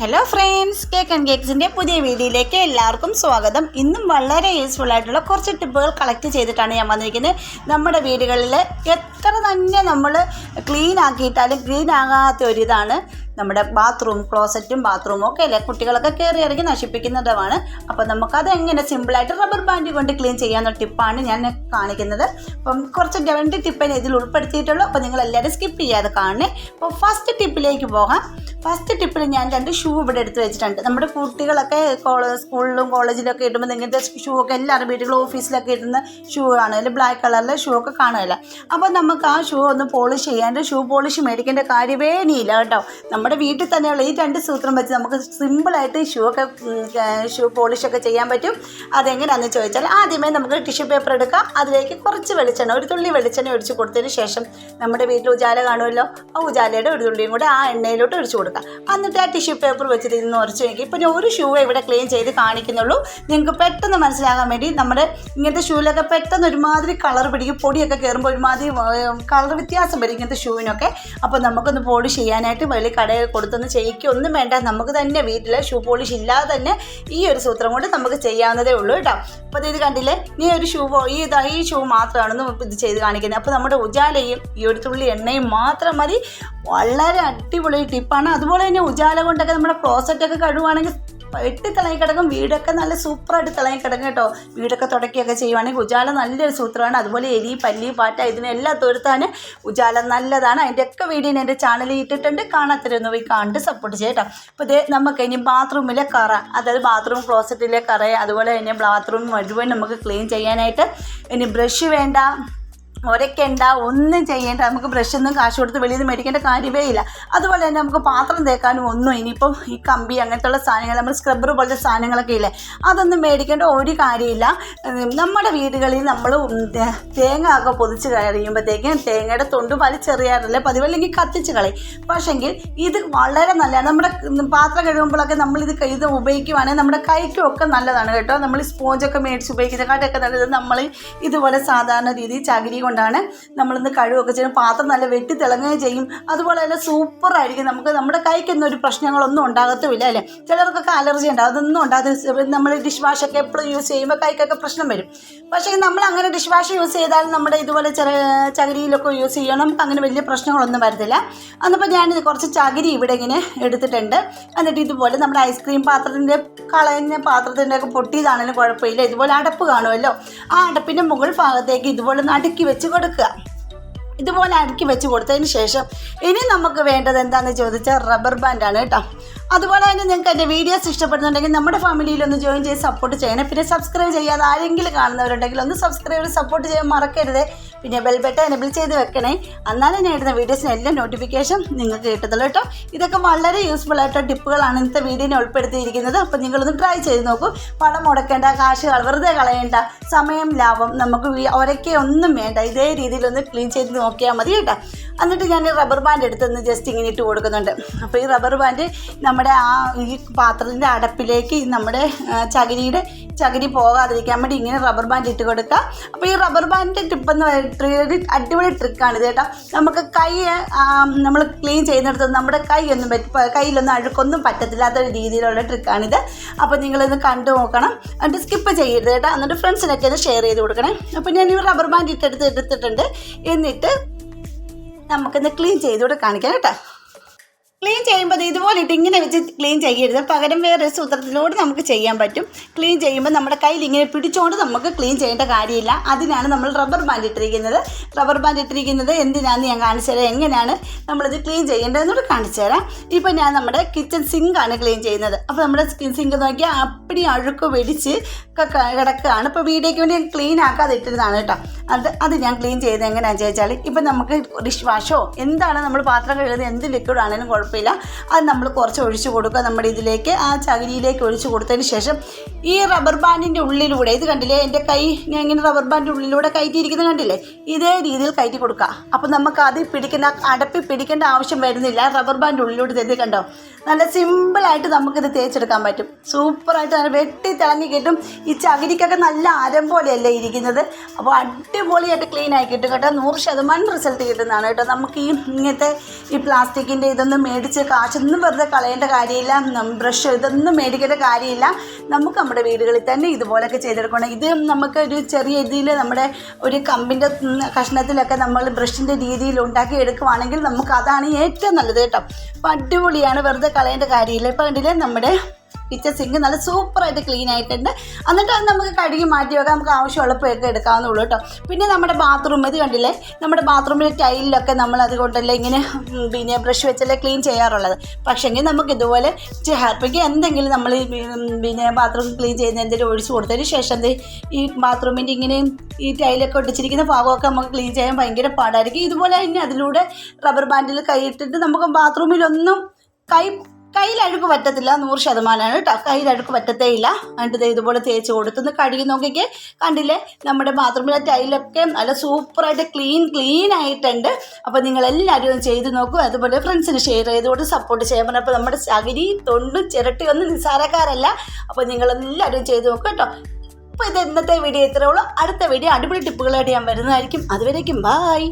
Hello friends cake and കേക്ക്സിന്റെ പുതിയ വീഡിയോയിലേക്ക് എല്ലാവർക്കും സ്വാഗതം. ഇന്നും വളരെ യൂസ്ഫുൾ ആയിട്ടുള്ള കുറച്ച് ടിപ്പുകൾ കളക്ട് ചെയ്തിട്ടാണ് ഞാൻ വന്നിരിക്കുന്നത്. നമ്മുടെ വീടുകളിൽ എത്ര തന്നെ നമ്മൾ ക്ലീൻ ആക്കിയിട്ടാലും ക്ലീൻ ആകാത്ത ഒരിതാണ്. നമ്മുടെ ബാത്റൂം ക്ലോസറ്റും ബാത്റൂമും ഒക്കെ അല്ലേ? കുട്ടികളൊക്കെ കയറി ഇറങ്ങി നശിപ്പിക്കുന്നതുമാണ്. അപ്പോൾ നമുക്കത് എങ്ങനെ സിമ്പിളായിട്ട് റബ്ബർ ബാൻഡ് കൊണ്ട് ക്ലീൻ ചെയ്യാവുന്ന ടിപ്പാണ് ഞാൻ കാണിക്കുന്നത്. അപ്പം കുറച്ച് രണ്ട് ടിപ്പിനെ ഇതിൽ ഉൾപ്പെടുത്തിയിട്ടുള്ളൂ. അപ്പോൾ നിങ്ങൾ എല്ലാവരും സ്കിപ്പ് ചെയ്യാതെ കാണണേ. അപ്പോൾ ഫസ്റ്റ് ടിപ്പിലേക്ക് പോകാം. ഫസ്റ്റ് ടിപ്പിൽ ഞാൻ രണ്ട് ഷൂ ഇവിടെ എടുത്ത് വെച്ചിട്ടുണ്ട്. നമ്മുടെ കുട്ടികളൊക്കെ സ്കൂളിലും കോളേജിലൊക്കെ ഇടുമ്പോൾ ഇങ്ങനത്തെ ഷൂ ഒക്കെ എല്ലാവരും വീടുകളും ഓഫീസിലൊക്കെ ഇടുന്ന ഷൂ ആണ്. അതിൽ ബ്ലാക്ക് കളറിലെ ഷൂ ഒക്കെ കാണുമല്ലോ അപ്പോൾ നമുക്ക് ആ ഷൂ ഒന്ന് പോളിഷ് ചെയ്യാണ്ട് ഷൂ പോളിഷ് മേടിക്കേണ്ട കാര്യമേ ഇനിയില്ല കേട്ടോ. നമ്മുടെ വീട്ടിൽ തന്നെയുള്ള ഈ രണ്ട് സൂത്രം വെച്ച് നമുക്ക് സിമ്പിളായിട്ട് ഷൂ ഒക്കെ ഷൂ പോളിഷൊക്കെ ചെയ്യാൻ പറ്റും. അതെങ്ങനെയാണെന്ന് ചോദിച്ചാൽ ആദ്യമേ നമുക്ക് ടിഷ്യൂ പേപ്പർ എടുക്കാം. അതിലേക്ക് കുറച്ച് വെളിച്ചെണ്ണ ഒരു തുള്ളി വെളിച്ചെണ്ണ ഒഴിച്ച് കൊടുത്തതിന് ശേഷം നമ്മുടെ വീട്ടിൽ ഉജാല കാണുമല്ലോ? ആ ഉജാലയുടെ ഒരു തുള്ളിയും കൂടെ ആ എണ്ണയിലോട്ട് ഒഴിച്ചു കൊടുക്കാം. എന്നിട്ട് ആ ടിഷ്യൂ പേപ്പർ വെച്ചിട്ട് ഇന്ന് ഉറച്ചു നോക്കി. ഇപ്പം ഞാൻ ഒരു ഷൂ ഇവിടെ ക്ലീൻ ചെയ്ത് കാണിക്കുന്നുള്ളൂ. നിങ്ങൾക്ക് പെട്ടെന്ന് മനസ്സിലാകാൻ വേണ്ടി നമ്മുടെ ഇങ്ങനത്തെ ഷൂവിലൊക്കെ പെട്ടെന്ന് ഒരുമാതിരി കളർ പിടിക്കും. പൊടിയൊക്കെ കയറുമ്പോൾ ഒരുമാതിരി കളർ വ്യത്യാസം വരും ഇങ്ങനത്തെ ഷൂവിനൊക്കെ അപ്പോൾ നമുക്കൊന്ന് പോളിഷ് ചെയ്യാനായിട്ട് വലിയ കടയിൽ കൊടുത്തൊന്ന് ചെയ്യിക്കൊന്നും വേണ്ട. നമുക്ക് തന്നെ വീട്ടിൽ ഷൂ പോളിഷ് ഇല്ലാതെ തന്നെ ഈ ഒരു സൂത്രം കൊണ്ട് നമുക്ക് ചെയ്യാവുന്നതേ ഉള്ളൂ കേട്ടോ. അപ്പോൾ ഇത് കണ്ടില്ലേ? നീ ഒരു ഷൂ ഈ ഇതാ ഈ ഷൂ മാത്രമാണെന്ന് ഇത് ചെയ്ത് കാണിക്കുന്നത്. അപ്പോൾ നമ്മുടെ ഉജാലയും ഈ ഒരു തുള്ളി എണ്ണയും മാത്രം മതി. വളരെ അടിപൊളി ടിപ്പാണ് അതുപോലെ തന്നെ ഉജാല കൊണ്ടൊക്കെ നമ്മുടെ ക്ലോസറ്റൊക്കെ കഴുകുവാണെങ്കിൽ വെട്ടി തിളങ്ങി കിടക്കും വീടൊക്കെ നല്ല സൂപ്പറായിട്ട് തിളങ്ങി കിടക്കും കേട്ടോ. വീടൊക്കെ തുടക്കുകയൊക്കെ ചെയ്യുവാണെങ്കിൽ ഉജാല നല്ലൊരു സൂത്രമാണ്. അതുപോലെ എരി പല്ലി പാറ്റ ഇതിനെല്ലാം തുരുത്താൻ ഉജാല നല്ലതാണ്. അതിന്റെയൊക്കെ വീഡിയോ എന്റെ ചാനലിൽ ഇട്ടിട്ടുണ്ട്. കാണാത്തരുന്നു പോയി കണ്ട് സപ്പോർട്ട് ചെയ്യട്ടോ അപ്പോൾ ഇത് നമുക്ക് ഇനി ബാത്റൂമിലെ കറ അതായത് ബാത്റൂം ക്ലോസറ്റിലെ കറ അതുപോലെ തന്നെ ബാത്റൂം മുഴുവൻ നമുക്ക് ക്ലീൻ ചെയ്യാനായിട്ട് ഇനി ബ്രഷ് വേണ്ട. ഒരയ്ക്കണ്ട ഒന്നും ചെയ്യേണ്ട നമുക്ക് ബ്രഷ് ഒന്നും കാശ് കൊടുത്ത് വെളിയിൽ നിന്ന് മേടിക്കേണ്ട കാര്യമേ ഇല്ല. അതുപോലെ തന്നെ നമുക്ക് പാത്രം തേക്കാനും ഒന്നും ഇനിയിപ്പം ഈ കമ്പി അങ്ങനത്തുള്ള സാധനങ്ങൾ നമ്മൾ സ്ക്രബ്ബർ പോലത്തെ സാധനങ്ങളൊക്കെ ഇല്ലേ അതൊന്നും മേടിക്കേണ്ട ഒരു കാര്യമില്ല. നമ്മുടെ വീടുകളിൽ നമ്മൾ തേങ്ങ ഒക്കെ പൊതിച്ച് കഴിയുമ്പോഴത്തേക്കും തേങ്ങയുടെ തൊണ്ട് വലിച്ചെറിയാറില്ല പതിവല്ലെങ്കിൽ കത്തിച്ച് കളയും. പക്ഷെങ്കിൽ ഇത് വളരെ നല്ലതാണ്. നമ്മുടെ പാത്രം കഴുകുമ്പോഴൊക്കെ നമ്മൾ ഇത് ഇത് ഉപയോഗിക്കുവാണെങ്കിൽ നമ്മുടെ കൈക്കും ഒക്കെ നല്ലതാണ് കേട്ടോ. നമ്മൾ സ്പോഞ്ചൊക്കെ മേടിച്ച് ഉപയോഗിക്കുന്നതിനെക്കാട്ടൊക്കെ നല്ലത് നമ്മൾ ഇതുപോലെ സാധാരണ രീതിയിൽ ചകിരി കൊണ്ടാണ് നമ്മളിന്ന് കഴുകൊക്കെ ചെയ്യുന്നത് പാത്രം നല്ല വെട്ടി തിളങ്ങുകയും ചെയ്യും. അതുപോലെ തന്നെ സൂപ്പറായിരിക്കും. നമുക്ക് നമ്മുടെ കൈക്കൊന്നും ഒരു പ്രശ്നങ്ങളൊന്നും ഉണ്ടാകത്തുമില്ല അല്ലേ? ചിലർക്കൊക്കെ അലർജി ഉണ്ടാകും അതൊന്നും ഉണ്ടാകാതെ നമ്മൾ ഡിഷ് വാഷൊക്കെ എപ്പോഴും യൂസ് ചെയ്യുമ്പോൾ കൈക്കൊക്കെ പ്രശ്നം വരും. പക്ഷേ നമ്മൾ അങ്ങനെ ഡിഷ് വാഷ് യൂസ് ചെയ്താൽ നമ്മുടെ ഇതുപോലെ ചെറിയ ചകിരിയിലൊക്കെ യൂസ് ചെയ്യണം. നമുക്ക് അങ്ങനെ വലിയ പ്രശ്നങ്ങളൊന്നും വരത്തില്ല. അന്നിപ്പോൾ ഞാൻ കുറച്ച് ചകിരി ഇവിടെ ഇങ്ങനെ എടുത്തിട്ടുണ്ട്. എന്നിട്ട് ഇതുപോലെ നമ്മുടെ ഐസ്ക്രീം പാത്രത്തിന്റെ കളഞ്ഞ പാത്രത്തിന്റെ ഒക്കെ പൊട്ടിയതാണെങ്കിലും കുഴപ്പമില്ല. ഇതുപോലെ അടപ്പ് കാണുമല്ലോ. ആ അടപ്പിന്റെ മുകൾ ഭാഗത്തേക്ക് ഇതുപോലെ നടുക്കി അടുക്കി വെച്ച് കൊടുക്കുക ഇതുപോലെ അടുക്കി വെച്ച് കൊടുത്തതിന് ശേഷം ഇനി നമുക്ക് വേണ്ടത് എന്താണെന്ന് ചോദിച്ചാൽ റബ്ബർ ബാൻഡാണ് കേട്ടോ. അതുപോലെ തന്നെ നിങ്ങൾക്ക് എന്റെ വീഡിയോസ് ഇഷ്ടപ്പെടുന്നുണ്ടെങ്കിൽ നമ്മുടെ ഫാമിലിയിൽ ഒന്ന് ജോയിൻ ചെയ്ത് സപ്പോർട്ട് ചെയ്യണം പിന്നെ സബ്സ്ക്രൈബ് ചെയ്യാതെ ആരെങ്കിലും കാണുന്നവരുണ്ടെങ്കിൽ ഒന്ന് സബ്സ്ക്രൈബ് സപ്പോർട്ട് ചെയ്യാൻ മറക്കരുത്. പിന്നെ ബെൽ ബട്ടൺ എനബിൾ ചെയ്ത് വെക്കണേ. എന്നാലും ഞാൻ ഇടുന്ന വീഡിയോസിന് എല്ലാ നോട്ടിഫിക്കേഷൻ നിങ്ങൾക്ക് കിട്ടത്തുള്ളൂ കേട്ടോ. ഇതൊക്കെ വളരെ യൂസ്ഫുൾ ആയിട്ടുള്ള ടിപ്പുകളാണ് ഇന്നത്തെ വീഡിയോയിൽ ഉൾപ്പെടുത്തിയിരിക്കുന്നത്. അപ്പോൾ നിങ്ങളൊന്ന് ട്രൈ ചെയ്ത് നോക്കൂ. പണം മുടക്കേണ്ട കാശ് വെറുതെ കളയേണ്ട സമയം ലാഭം നമുക്ക് ഒരക്കെ ഒന്നും വേണ്ട. ഇതേ രീതിയിലൊന്ന് ക്ലീൻ ചെയ്ത് നോക്കിയാൽ മതി കേട്ടോ. എന്നിട്ട് ഞാൻ റബ്ബർ ബാൻഡ് എടുത്തൊന്ന് ജസ്റ്റ് ഇങ്ങനെ ഇട്ട് കൊടുക്കുന്നുണ്ട്. അപ്പോൾ ഈ റബ്ബർ ബാൻഡ് നമ്മുടെ ആ ഈ പാത്രത്തിന്റെ അടപ്പിലേക്ക് ഈ നമ്മുടെ ചകിരിയുടെ ചകിരി പോകാതിരിക്കാൻ വേണ്ടി ഇങ്ങനെ റബ്ബർ ബാൻഡ് ഇട്ട് കൊടുക്കുക അപ്പോൾ ഈ റബ്ബർ ബാൻഡിന്റെ ടിപ്പ് എന്ന് പറയുന്നത് അടിപൊളി ട്രിക്കാണ് ഇത് കേട്ടോ. നമുക്ക് കൈ നമ്മൾ ക്ലീൻ ചെയ്യുന്നിടത്ത് നമ്മുടെ കൈ ഒന്നും പറ്റി കയ്യിലൊന്നും അഴുക്കൊന്നും പറ്റത്തില്ലാത്ത ഒരു രീതിയിലുള്ള ട്രിക്കാണിത് അപ്പോൾ നിങ്ങളിത് കണ്ടു നോക്കണം. എന്നിട്ട് സ്കിപ്പ് ചെയ്യരുത് കേട്ടോ. എന്നിട്ട് ഫ്രണ്ട്സിനൊക്കെ ഒന്ന് ഷെയർ ചെയ്ത് കൊടുക്കണേ. അപ്പോൾ ഞാൻ ഈ റബ്ബർ ബാൻഡ് ഇട്ടെടുത്ത് എടുത്തിട്ടുണ്ട്. എന്നിട്ട് നമുക്കിന്ന് ക്ലീൻ ചെയ്തുകൂടെ കാണിക്കാം കേട്ടോ. ക്ലീൻ ചെയ്യുമ്പോൾ ഇതുപോലെ ഇട്ട് ഇങ്ങനെ വെച്ച് ക്ലീൻ ചെയ്യരുത്. പകരം വേറെ സൂത്രത്തിലൂടെ നമുക്ക് ചെയ്യാൻ പറ്റും. ക്ലീൻ ചെയ്യുമ്പോൾ നമ്മുടെ കയ്യിൽ ഇങ്ങനെ പിടിച്ചുകൊണ്ട് നമുക്ക് ക്ലീൻ ചെയ്യേണ്ട കാര്യമില്ല. അതിനാണ് നമ്മൾ റബ്ബർ ബാൻഡ് ഇട്ടിരിക്കുന്നത്. റബ്ബർ ബാൻഡ് ഇട്ടിരിക്കുന്നത് എന്തിനാന്ന് ഞാൻ കാണിച്ചു തരാം. എങ്ങനെയാണ് നമ്മളിത് ക്ലീൻ ചെയ്യേണ്ടതെന്നോട് കാണിച്ചു തരാം. ഇപ്പോൾ ഞാൻ നമ്മുടെ കിച്ചൺ സിങ്കാണ് ക്ലീൻ ചെയ്യുന്നത്. അപ്പോൾ നമ്മുടെ സിങ്ക് നോക്കിയാൽ അപ്പടി അഴുക്ക് വെടിച്ച് കിടക്കുകയാണ്. ഇപ്പോൾ വീഡിയോയ്ക്ക് വേണ്ടി ഞാൻ ക്ലീൻ ആക്കാതെ ഇട്ടിരുന്നതാണ് കേട്ടോ. അത് അത് ഞാൻ ക്ലീൻ ചെയ്ത് എങ്ങനെയാണെന്ന് ചോദിച്ചാൽ ഇപ്പം നമുക്ക് ഡിഷ് വാഷോ എന്താണ് നമ്മൾ പാത്രം കഴുകുന്നത് എന്ത് ലിക്വിഡ് ആണെങ്കിലും കുഴപ്പമില്ല. അത് നമ്മൾ കുറച്ച് ഒഴിച്ച് കൊടുക്കുക. നമ്മുടെ ഇതിലേക്ക് ആ ചകിരിയിലേക്ക് ഒഴിച്ച് കൊടുത്തതിന് ശേഷം ഈ റബ്ബർ ബാൻഡിന്റെ ഉള്ളിലൂടെ ഇത് കണ്ടില്ലേ? എന്റെ കൈ ഞാൻ ഇങ്ങനെ റബ്ബർ ബാൻഡിന്റെ ഉള്ളിലൂടെ കയറ്റിയിരിക്കുന്നത് കണ്ടില്ലേ? ഇതേ രീതിയിൽ കയറ്റി കൊടുക്കുക. അപ്പോൾ നമുക്ക് അത് പിടിക്കുന്ന അടപ്പി പിടിക്കേണ്ട ആവശ്യം വരുന്നില്ല. റബ്ബർ ബാൻഡ് ഉള്ളിലൂടെ തെറ്റി കണ്ടോ? നല്ല സിമ്പിളായിട്ട് നമുക്കിത് തേച്ചെടുക്കാൻ പറ്റും. സൂപ്പറായിട്ട് നല്ല വെട്ടി തിളങ്ങി കിട്ടും. ഈ ചകിരിക്കൊക്കെ നല്ല അരം പോലെയല്ലേ ഇരിക്കുന്നത്. അപ്പോൾ അടിപൊളിയായിട്ട് ക്ലീൻ ആയി കിട്ടും കേട്ടോ. നൂറ് ശതമാനം റിസൾട്ട് കിട്ടുന്നതാണ് കേട്ടോ. നമുക്ക് ഈ ഇങ്ങനത്തെ ഈ പ്ലാസ്റ്റിക്കിന്റെ ഇതൊന്നും മേടിച്ച് കാശൊന്നും വെറുതെ കളയേണ്ട കാര്യമില്ല ബ്രഷ് ഇതൊന്നും മേടിക്കേണ്ട കാര്യമില്ല. നമുക്ക് നമ്മുടെ വീടുകളിൽ തന്നെ ഇതുപോലൊക്കെ ചെയ്തെടുക്കണം. ഇത് നമുക്ക് ഒരു ചെറിയ രീതിയിൽ നമ്മുടെ ഒരു കമ്പിന്റെ കഷ്ണത്തിലൊക്കെ നമ്മൾ ബ്രഷിന്റെ രീതിയിൽ ഉണ്ടാക്കി എടുക്കുവാണെങ്കിൽ നമുക്ക് അതാണ് ഏറ്റവും നല്ലത് കേട്ടോ. അപ്പം അടിപൊളിയാണ് വെറുതെ കളയേണ്ട കാര്യമില്ല. ഇപ്പം കണ്ടില്ലേ നമ്മുടെ കിച്ചൺ സിങ്ക് നല്ല സൂപ്പറായിട്ട് ക്ലീൻ ആയിട്ടുണ്ട്. എന്നിട്ട് അത് നമുക്ക് കഴുകി മാറ്റി വെക്കാം. നമുക്ക് ആവശ്യമുള്ളപ്പോഴൊക്കെ എടുക്കാവുന്നുള്ളൂ കേട്ടോ പിന്നെ നമ്മുടെ ബാത്റൂം ഇത് കണ്ടില്ലേ? നമ്മുടെ ബാത്റൂമിലെ ടൈലിലൊക്കെ നമ്മൾ അതുകൊണ്ടല്ലേ ഇങ്ങനെ പിന്നെ ബ്രഷ് വെച്ചല്ലേ ക്ലീൻ ചെയ്യാറുള്ളത്. പക്ഷേങ്കിൽ നമുക്ക് ഇതുപോലെ ഹാർപ്പിക്ക് എന്തെങ്കിലും നമ്മൾ പിന്നെ ബാത്റൂം ക്ലീൻ ചെയ്യുന്ന എന്തെങ്കിലും ഒഴിച്ചു കൊടുത്തതിന് ശേഷം ഈ ബാത്റൂമിന്റെ ഇങ്ങനെ ഈ ടൈലൊക്കെ ഒട്ടിച്ചിരിക്കുന്ന ഭാഗമൊക്കെ നമുക്ക് ക്ലീൻ ചെയ്യാൻ ഭയങ്കര പാടായിരിക്കും. ഇതുപോലെ തന്നെ അതിലൂടെ റബ്ബർ ബാൻഡിൽ കൈയിട്ടിട്ട് നമുക്ക് ബാത്റൂമിലൊന്നും കൈ കയ്യിൽ അഴുക്ക് പറ്റത്തില്ല നൂറ് ശതമാനമാണ് കേട്ടോ. കയ്യിൽ അഴുക്ക് പറ്റത്തേ ഇല്ല. എന്നിട്ട് ഇതുപോലെ തേച്ച് കൊടുത്തുനിന്ന് കഴുകി നോക്കിക്കേ. കണ്ടില്ലേ? നമ്മുടെ ബാത്റൂമിലെ ടൈലൊക്കെ നല്ല സൂപ്പറായിട്ട് ക്ലീൻ ക്ലീൻ ആയിട്ടുണ്ട്. അപ്പോൾ നിങ്ങളെല്ലാവരും ഒന്ന് ചെയ്ത് നോക്കും. അതുപോലെ ഫ്രണ്ട്സിന് ഷെയർ ചെയ്തുകൊണ്ട് സപ്പോർട്ട് ചെയ്യാൻ പറഞ്ഞപ്പോൾ നമ്മുടെ ചകിരി തൊണ്ടും ചിരട്ടിയൊന്നും നിസ്സാരക്കാരല്ല. അപ്പോൾ നിങ്ങളെല്ലാവരും ചെയ്ത് നോക്കും കേട്ടോ. അപ്പോൾ ഇത് ഇന്നത്തെ വീഡിയോ ഇത്രയുള്ളൂ അടുത്ത വീഡിയോ അടിപൊളി ടിപ്പുകളായിട്ട് ഞാൻ വരുന്നതായിരിക്കും. അതുവരേക്കും ബായ്